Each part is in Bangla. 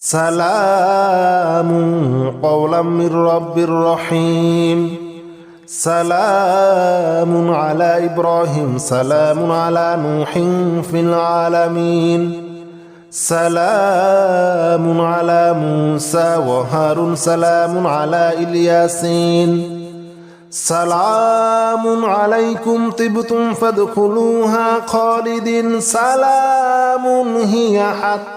سلام قولا من رب رحيم سلام على إبراهيم سلام على نوح في العالمين سلام على موسى وهارون سلام على الياسين سلام عليكم طبتم فادخلوها خالد سلام هي حتى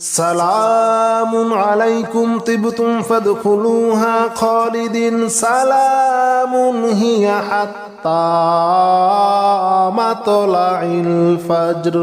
সালামুন আলাইকুম তিবতুম ফাদখুলুহা খালিদিন। সালামুন হিয়া হাত্তা মাতলাইল ফজর।